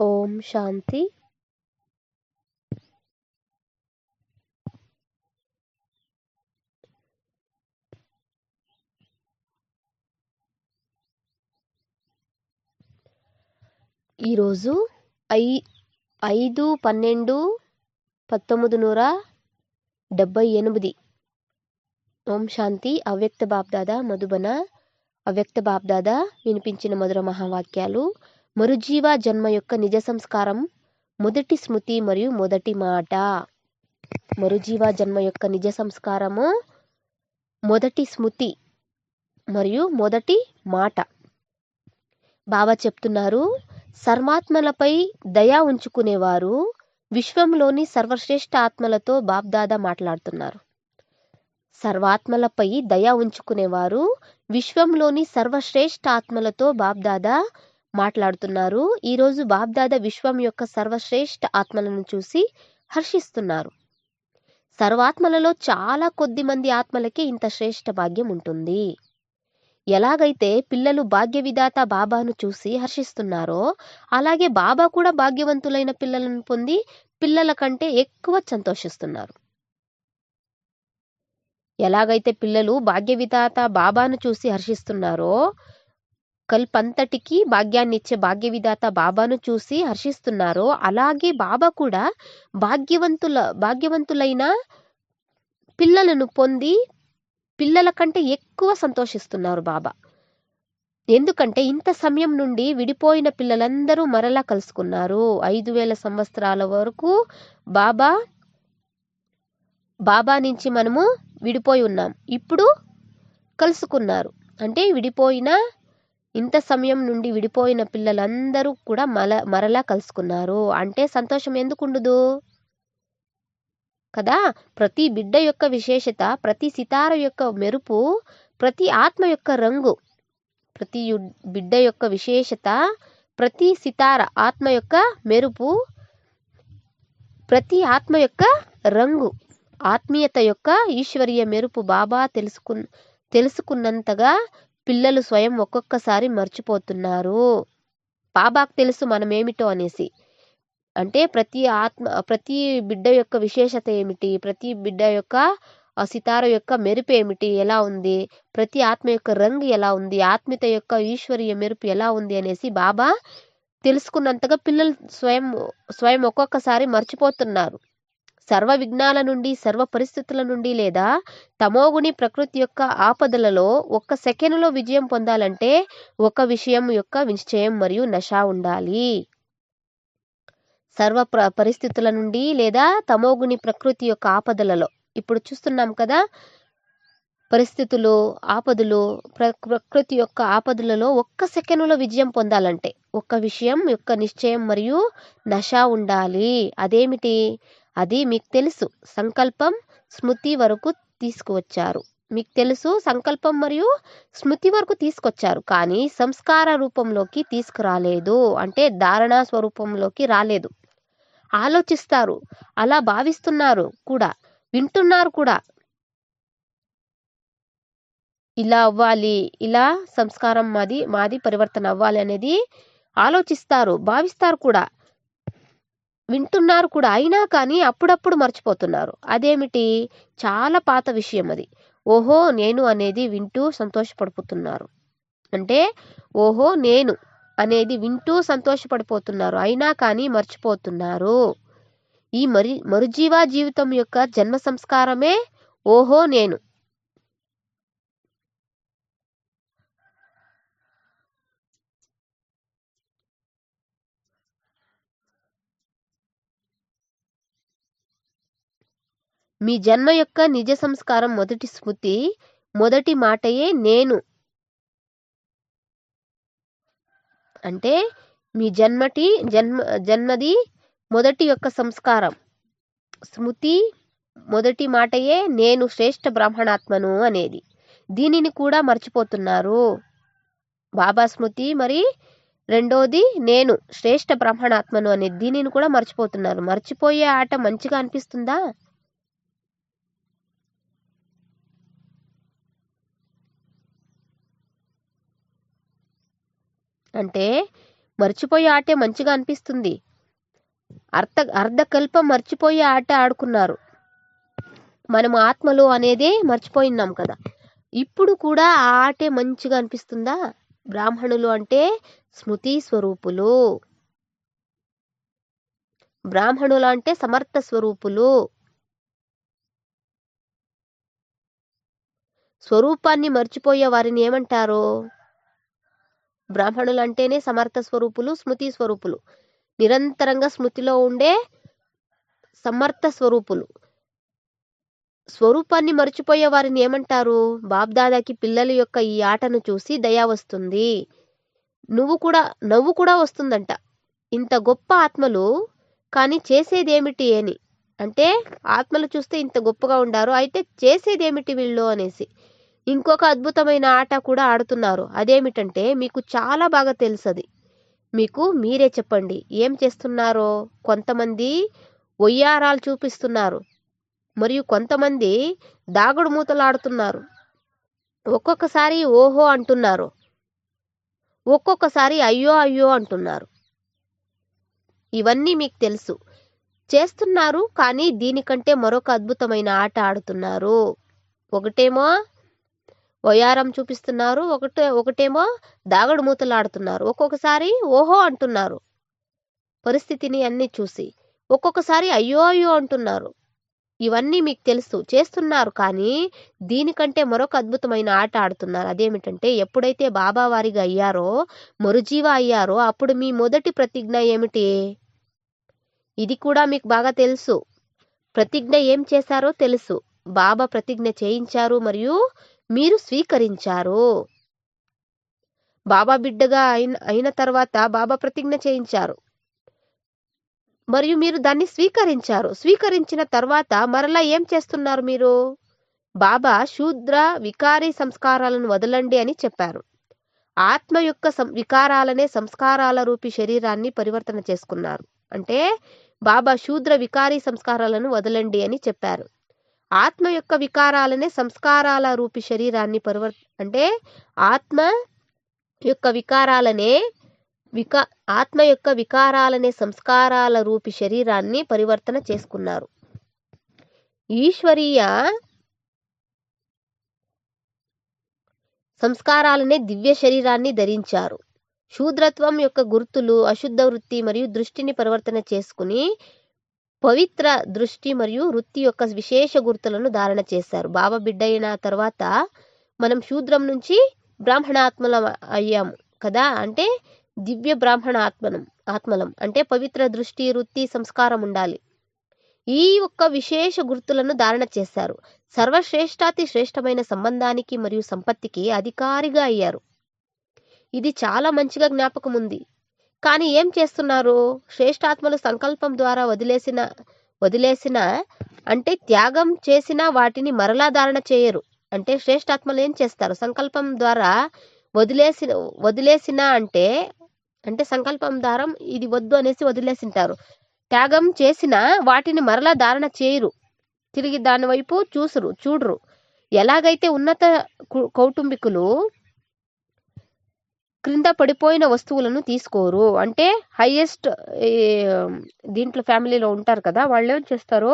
ఓం శాంతి. ఈరోజు ఐ ఐదు పన్నెండు పంతొమ్మిది నూర డెబ్బై ఎనిమిది. ఓం శాంతి. అవ్యక్త బాబ్దాదా మధుబన. అవ్యక్త బాబ్దాదా వినిపించిన మధుర మహావాక్యాలు. మరుజీవ జన్మ యొక్క నిజ సంస్కారం మొదటి స్మృతి మరియు మొదటి మాట. మరుజీవ జన్మ యొక్క నిజ సంస్కారము మొదటి స్మృతి మరియు మొదటి మాట. బాబా చెప్తున్నారు సర్వాత్మలపై దయ ఉంచుకునేవారు విశ్వంలోని సర్వశ్రేష్ఠ ఆత్మలతో బాబ్దాదా మాట్లాడుతున్నారు. సర్వాత్మలపై దయ ఉంచుకునేవారు విశ్వంలోని సర్వశ్రేష్ఠ ఆత్మలతో బాబ్దాదా మాట్లాడుతున్నారు. ఈరోజు బాబ్దాదా విశ్వం యొక్క సర్వశ్రేష్ఠ ఆత్మలను చూసి హర్షిస్తున్నారు. సర్వాత్మలలో చాలా కొద్ది మంది ఆత్మలకే ఇంత శ్రేష్ఠ భాగ్యం ఉంటుంది. ఎలాగైతే పిల్లలు భాగ్య విధాత బాబాను చూసి హర్షిస్తున్నారో అలాగే బాబా కూడా భాగ్యవంతులైన పిల్లలను పొంది పిల్లల కంటే ఎక్కువ సంతోషిస్తున్నారు. ఎలాగైతే పిల్లలు భాగ్య విధాత బాబాను చూసి హర్షిస్తున్నారో కల్పంతటికీ భాగ్యాన్ని ఇచ్చే భాగ్య విధాత బాబాను చూసి హర్షిస్తున్నారో అలాగే బాబా కూడా భాగ్యవంతుల భాగ్యవంతులైన పిల్లలను పొంది పిల్లల కంటే ఎక్కువ సంతోషిస్తున్నారు బాబా. ఎందుకంటే ఇంత సమయం నుండి విడిపోయిన పిల్లలందరూ మరలా కలుసుకున్నారు. ఐదు వేల సంవత్సరాల వరకు బాబా బాబా నుంచి మనము విడిపోయి ఉన్నాం. ఇప్పుడు కలుసుకున్నారు. అంటే విడిపోయిన ఇంత సమయం నుండి విడిపోయిన పిల్లలందరూ కూడా మల మరలా కలుసుకున్నారు. అంటే సంతోషం ఎందుకు ఉండదు కదా? ప్రతి బిడ్డ యొక్క విశేషత ప్రతి సితార యొక్క మెరుపు ప్రతి ఆత్మ యొక్క రంగు ప్రతి బిడ్డ యొక్క విశేషత ప్రతి సితార ఆత్మ యొక్క మెరుపు ప్రతి ఆత్మ యొక్క రంగు ఆత్మీయత యొక్క ఈశ్వరీయ మెరుపు బాబా తెలుసుకు తెలుసుకున్నంతగా పిల్లలు స్వయం ఒక్కొక్కసారి మర్చిపోతున్నారు. బాబాకు తెలుసు మనం ఏమిటో అనేసి. అంటే ప్రతి ఆత్మ ప్రతి బిడ్డ యొక్క విశేషత ఏమిటి? ప్రతి బిడ్డ యొక్క సితార యొక్క మెరుపు ఏమిటి? ఎలా ఉంది? ప్రతి ఆత్మ యొక్క రంగు ఎలా ఉంది? ఆత్మీయత యొక్క ఈశ్వరీయ మెరుపు ఎలా ఉంది అనేసి బాబా తెలుసుకున్నంతగా పిల్లలు స్వయం స్వయం ఒక్కొక్కసారి మర్చిపోతున్నారు. సర్వ విఘ్నాల నుండి సర్వ పరిస్థితుల నుండి లేదా తమోగుని ప్రకృతి యొక్క ఆపదలలో ఒక్క సెకండ్లో విజయం పొందాలంటే ఒక విషయం యొక్క నిశ్చయం మరియు నష ఉండాలి. సర్వ పరిస్థితుల నుండి లేదా తమోగుని ప్రకృతి యొక్క ఆపదలలో. ఇప్పుడు చూస్తున్నాం కదా పరిస్థితులు ఆపదలు ప్రకృతి యొక్క ఆపదలలో ఒక్క సెకండ్లో విజయం పొందాలంటే ఒక్క విషయం యొక్క నిశ్చయం మరియు నష ఉండాలి. అదేమిటి? అది మీకు తెలుసు. సంకల్పం స్మృతి వరకు తీసుకువచ్చారు. మీకు తెలుసు సంకల్పం మరియు స్మృతి వరకు తీసుకొచ్చారు. కానీ సంస్కార రూపంలోకి తీసుకురాలేదు. అంటే ధారణా స్వరూపంలోకి రాలేదు. ఆలోచిస్తారు. అలా భావిస్తున్నారు కూడా. వింటున్నారు కూడా. ఇలా అవ్వాలి. ఇలా సంస్కారం మాది మాది పరివర్తన అవ్వాలి అనేది ఆలోచిస్తారు భావిస్తారు కూడా. వింటున్నారు కూడా. అయినా కానీ అప్పుడప్పుడు మర్చిపోతున్నారు. అదేమిటి? చాలా పాత విషయం అది. ఓహో నేను అనేది వింటూ సంతోషపడిపోతున్నారు. అంటే ఓహో నేను అనేది వింటూ సంతోషపడిపోతున్నారు. అయినా కానీ మర్చిపోతున్నారు. ఈ మరి మరుజీవా జీవితం యొక్క జన్మ సంస్కారమే ఓహో నేను. మీ జన్మ యొక్క నిజ సంస్కారం మొదటి స్మృతి మొదటి మాటయే నేను. అంటే మీ జన్మటి జన్మ జన్మది మొదటి యొక్క సంస్కారం. స్మృతి మొదటి మాటయే నేను శ్రేష్ఠ బ్రాహ్మణాత్మను అనేది. దీనిని కూడా మర్చిపోతున్నారు. బాబా స్మృతి మరి రెండోది నేను శ్రేష్ఠ బ్రాహ్మణాత్మను అనేది. దీనిని కూడా మర్చిపోతున్నారు. మర్చిపోయే ఆట మంచిగా అనిపిస్తుందా? అంటే మర్చిపోయే ఆటే మంచిగా అనిపిస్తుంది. అర్ధ అర్ధకల్పం మర్చిపోయే ఆట ఆడుకున్నారు. మనం ఆత్మలు అనేది మర్చిపోయినాం కదా. ఇప్పుడు కూడా ఆ ఆటే మంచిగా అనిపిస్తుందా? బ్రాహ్మణులు అంటే స్మృతి స్వరూపులు. బ్రాహ్మణులు అంటే సమర్థ స్వరూపులు. స్వరూపాన్ని మర్చిపోయే వారిని ఏమంటారు? బ్రాహ్మణులు అంటేనే సమర్థ స్వరూపులు స్మృతి స్వరూపులు. నిరంతరంగా స్మృతిలో ఉండే సమర్థ స్వరూపులు. స్వరూపాన్ని మర్చిపోయే వారిని ఏమంటారు? బాబ్దాదాకి పిల్లల యొక్క ఈ ఆటను చూసి దయ వస్తుంది. నువ్వు కూడా నవ్వు కూడా వస్తుందంట. ఇంత గొప్ప ఆత్మలు కానీ చేసేదేమిటి అని. అంటే ఆత్మలు చూస్తే ఇంత గొప్పగా ఉండారు అయితే చేసేదేమిటి వీళ్ళు అనేసి. ఇంకొక అద్భుతమైన ఆట కూడా ఆడుతున్నారు. అదేమిటంటే మీకు చాలా బాగా తెలుసది. మీకు మీరే చెప్పండి ఏం చేస్తున్నారో? కొంతమంది ఒయ్యారాలు చూపిస్తున్నారు. మరియు కొంతమంది దాగుడు మూతలాడుతున్నారు. ఒక్కొక్కసారి ఓహో అంటున్నారు. ఒక్కొక్కసారి అయ్యో అయ్యో అంటున్నారు. ఇవన్నీ మీకు తెలుసు. చేస్తున్నారు కానీ దీనికంటే మరొక అద్భుతమైన ఆట ఆడుతున్నారు. ఒకటేమో వయారం చూపిస్తున్నారు ఒకటే ఒకటేమో దాగడు మూతలు ఆడుతున్నారు ఒక్కొక్కసారి ఓహో అంటున్నారు. పరిస్థితిని అన్నీ చూసి ఒక్కొక్కసారి అయ్యో అయ్యో అంటున్నారు. ఇవన్నీ మీకు తెలుసు. చేస్తున్నారు కానీ దీనికంటే మరొక అద్భుతమైన ఆట ఆడుతున్నారు. అదేమిటంటే ఎప్పుడైతే బాబా వారిగా అయ్యారో మరుజీవ అయ్యారో అప్పుడు మీ మొదటి ప్రతిజ్ఞ ఏమిటి? ఇది కూడా మీకు బాగా తెలుసు. ప్రతిజ్ఞ ఏం చేశారో తెలుసు. బాబా ప్రతిజ్ఞ చేయించారు మరియు మీరు స్వీకరించారు. బాబా బిడ్డగా అయిన అయిన తర్వాత బాబా ప్రతిజ్ఞ చేయించారు. మరియు మీరు దాన్ని స్వీకరించారు. స్వీకరించిన తర్వాత మరలా ఏం చేస్తున్నారు మీరు? బాబా శూద్ర వికారీ సంస్కారాలను వదలండి అని చెప్పారు. ఆత్మ యొక్క సం వికారాలనే సంస్కారాల రూపి శరీరాన్ని పరివర్తన చేసుకున్నారు. అంటే బాబా శూద్ర వికారీ సంస్కారాలను వదలండి అని చెప్పారు. ఆత్మ యొక్క వికారాలనే సంస్కారాల రూపి శరీరాన్ని పరివర్ అంటే ఆత్మ యొక్క వికారాలనే వికా ఆత్మ యొక్క వికారాలనే సంస్కారాల రూపి శరీరాన్ని పరివర్తన చేసుకున్నారు. ఈశ్వరీయ సంస్కారాలనే దివ్య శరీరాన్ని ధరించారు. శూద్రత్వం యొక్క గుర్తులు అశుద్ధ వృత్తి మరియు దృష్టిని పరివర్తన చేసుకుని పవిత్ర దృష్టి మరియు వృత్తి యొక్క విశేష గుర్తులను ధారణ చేశారు. బాబా బిడ్డ అయిన తర్వాత మనం శూద్రం నుంచి బ్రాహ్మణాత్మలం అయ్యాము కదా? అంటే దివ్య బ్రాహ్మణ ఆత్మనం ఆత్మలం. అంటే పవిత్ర దృష్టి వృత్తి సంస్కారం ఉండాలి. ఈ ఒక్క విశేష గుర్తులను ధారణ చేశారు. సర్వశ్రేష్టాతి శ్రేష్టమైన సంబంధానికి మరియు సంపత్తికి అధికారిగా అయ్యారు. ఇది చాలా మంచిగా జ్ఞాపకం ఉంది. కానీ ఏం చేస్తున్నారు? శ్రేష్టాత్మలు సంకల్పం ద్వారా వదిలేసిన వదిలేసిన అంటే త్యాగం చేసిన వాటిని మరలా ధారణ చేయరు. అంటే శ్రేష్టాత్మలు ఏం చేస్తారు? సంకల్పం ద్వారా వదిలేసిన వదిలేసిన అంటే అంటే సంకల్పం దారం ఇది వద్దు అనేసి వదిలేసింటారు. త్యాగం చేసిన వాటిని మరలా ధారణ చేయరు. తిరిగి దాని వైపు చూసరు చూడరు. ఎలాగైతే ఉన్నత కు- కౌటుంబికులు క్రింద పడిపోయిన వస్తువులను తీసుకోరు. అంటే హైయెస్ట్ దీంట్లో ఫ్యామిలీలో ఉంటారు కదా వాళ్ళు ఏం చేస్తారు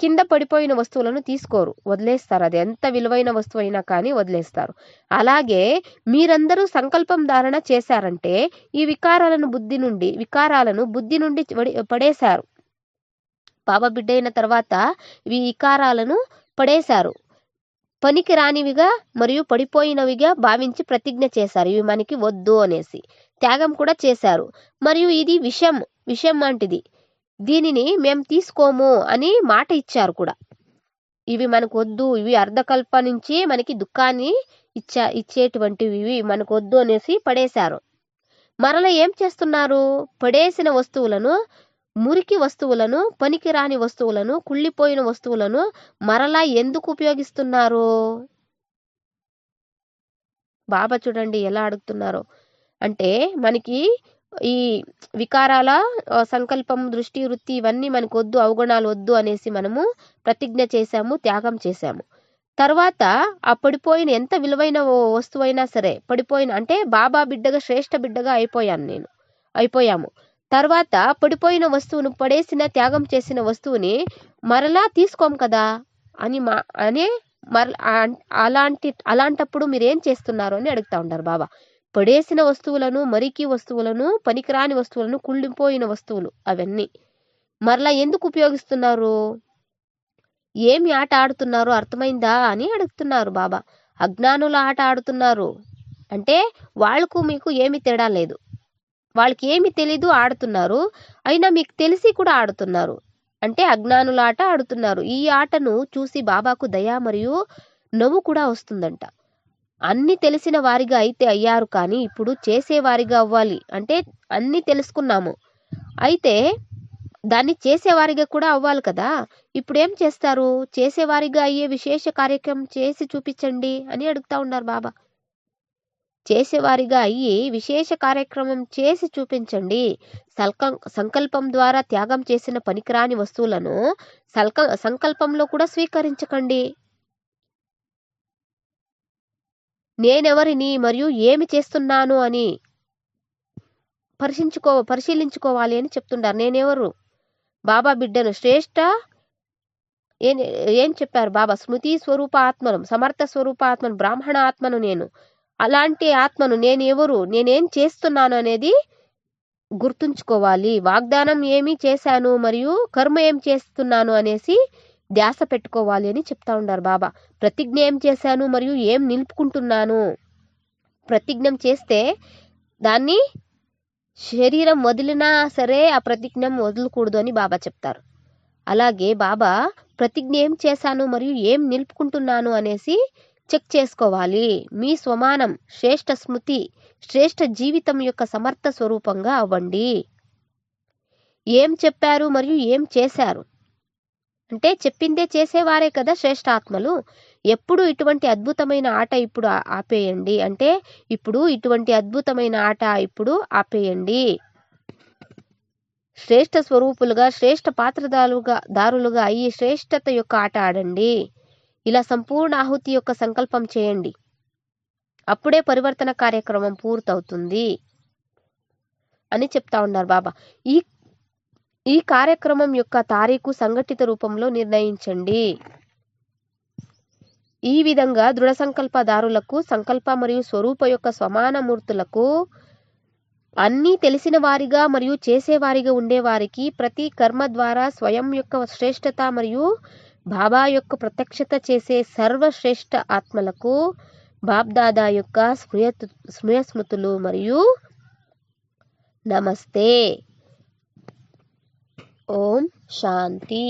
కింద పడిపోయిన వస్తువులను తీసుకోరు. వదిలేస్తారు. అది ఎంత విలువైన వస్తువు అయినా కానీ వదిలేస్తారు. అలాగే మీరందరూ సంకల్పం ధారణ చేశారంటే ఈ వికారాలను బుద్ధి నుండి వికారాలను బుద్ధి నుండి పడేశారు. పాప బిడ్డ అయిన తర్వాత ఈ వికారాలను పడేశారు. పనికి రానివిగా మరియు పడిపోయినవిగా భావించి ప్రతిజ్ఞ చేశారు. ఇవి మనకి వద్దు అనేసి త్యాగం కూడా చేశారు. మరియు ఇది విషం విషం వంటిది దీనిని మేము తీసుకోము అని మాట ఇచ్చారు కూడా. ఇవి మనకు వద్దు ఇవి అర్ధకల్ప నుంచి మనకి దుఃఖాన్ని ఇచ్చా ఇచ్చేటువంటివి ఇవి మనకు వద్దు అనేసి పడేశారు. మరల ఏం చేస్తున్నారు? పడేసిన వస్తువులను మురికి వస్తువులను పనికిరాని వస్తువులను కుళ్ళిపోయిన వస్తువులను మరలా ఎందుకు ఉపయోగిస్తున్నారు? బాబా చూడండి ఎలా అడుగుతున్నారో. అంటే మనకి ఈ వికారాల సంకల్పం దృష్టి వృత్తి ఇవన్నీ మనకు వద్దు అవగుణాలు వద్దు అనేసి మనము ప్రతిజ్ఞ చేశాము త్యాగం చేశాము. తర్వాత ఆ పడిపోయిన ఎంత విలువైన ఓ వస్తువైనా సరే పడిపోయిన అంటే బాబా బిడ్డగా శ్రేష్ఠ బిడ్డగా అయిపోయాను నేను అయిపోయాము. తర్వాత పడిపోయిన వస్తువును పడేసిన త్యాగం చేసిన వస్తువుని మరలా తీసుకోం కదా అని మా అనే మర అలాంటి అలాంటప్పుడు మీరు ఏం చేస్తున్నారు అని అడుగుతా ఉంటారు బాబా. పడేసిన వస్తువులను మరికి వస్తువులను పనికిరాని వస్తువులను కుళ్ళిపోయిన వస్తువులు అవన్నీ మరలా ఎందుకు ఉపయోగిస్తున్నారు? ఏమి ఆట ఆడుతున్నారు? అర్థమైందా అని అడుగుతున్నారు బాబా. అజ్ఞానుల ఆట ఆడుతున్నారు. అంటే వాళ్ళకు మీకు ఏమి తేడా లేదు. వాళ్ళకి ఏమి తెలీదు ఆడుతున్నారు. అయినా మీకు తెలిసి కూడా ఆడుతున్నారు. అంటే అజ్ఞానుల ఆట ఆడుతున్నారు. ఈ ఆటను చూసి బాబాకు దయ మరియు నవ్వు కూడా వస్తుందంట. అన్ని తెలిసిన వారిగా అయితే అయ్యారు కానీ ఇప్పుడు చేసేవారిగా అవ్వాలి. అంటే అన్ని తెలుసుకున్నాము. అయితే దాన్ని చేసేవారిగా కూడా అవ్వాలి కదా. ఇప్పుడు ఏం చేస్తారు? చేసేవారిగా అయ్యే విశేష కార్యక్రమం చేసి చూపించండి అని అడుగుతా ఉన్నారు బాబా. చేసేవారిగా అయ్యి విశేష కార్యక్రమం చేసి చూపించండి. సల్కం సంకల్పం ద్వారా త్యాగం చేసిన పనికిరాని వస్తువులను సల్క సంకల్పంలో కూడా స్వీకరించకండి. నేనెవరిని మరియు ఏమి చేస్తున్నాను అని పరిశీలించుకో పరిశీలించుకోవాలి అని చెప్తుంటారు నేనెవరు? బాబా బిడ్డను శ్రేష్ట ఏం ఏం చెప్పారు? బాబా స్మృతి స్వరూప ఆత్మను సమర్థ స్వరూప ఆత్మను బ్రాహ్మణ ఆత్మను నేను అలాంటి ఆత్మను నేను ఎవరు నేనేం చేస్తున్నాను అనేది గుర్తుంచుకోవాలి. వాగ్దానం ఏమి చేశాను మరియు కర్మ ఏం చేస్తున్నాను అనేసి ధ్యాస పెట్టుకోవాలి అని చెప్తా ఉన్నారు బాబా. ప్రతిజ్ఞ ఏం చేశాను మరియు ఏం నిలుపుకుంటున్నాను? ప్రతిజ్ఞం చేస్తే దాన్ని శరీరం వదిలినా సరే ఆ ప్రతిజ్ఞం వదలకూడదు అని బాబా చెప్తారు. అలాగే బాబా ప్రతిజ్ఞ ఏం చేశాను మరియు ఏం నిలుపుకుంటున్నాను అనేసి చెక్ చేసుకోవాలి. మీ స్వమానం శ్రేష్ఠ స్మృతి శ్రేష్ఠ జీవితం యొక్క సమర్థ స్వరూపంగా అవ్వండి. ఏం చెప్పారు మరియు ఏం చేశారు? అంటే చెప్పిందే చేసేవారే కదా శ్రేష్ఠాత్మలు. ఎప్పుడు ఇటువంటి అద్భుతమైన ఆట ఇప్పుడు ఆపేయండి. అంటే ఇప్పుడు ఇటువంటి అద్భుతమైన ఆట ఇప్పుడు ఆపేయండి. శ్రేష్ఠ స్వరూపులుగా శ్రేష్ఠ పాత్రదారులుగా దారులుగా అయ్యి శ్రేష్టత యొక్క ఆట ఆడండి. ఇలా సంపూర్ణ ఆహుతి యొక్క సంకల్పం చేయండి. అప్పుడే పరివర్తన కార్యక్రమం పూర్తవుతుంది అని చెప్తా ఉన్నారు బాబా. ఈ ఈ కార్యక్రమం యొక్క తారీఖు సంఘటిత రూపంలో నిర్ణయించండి. ఈ విధంగా దృఢ సంకల్పదారులకు సంకల్ప మరియు స్వరూప యొక్క సమానమూర్తులకు అన్నీ తెలిసిన వారిగా మరియు చేసేవారిగా ఉండేవారికి ప్రతి కర్మ ద్వారా స్వయం యొక్క శ్రేష్టత మరియు బాబా యొక్క ప్రత్యక్షత చేసే సర్వశ్రేష్ఠ ఆత్మలకు బాబ్దాదా యొక్క స్మృయ స్మృయస్మృతులు మరియు నమస్తే. ఓం శాంతి.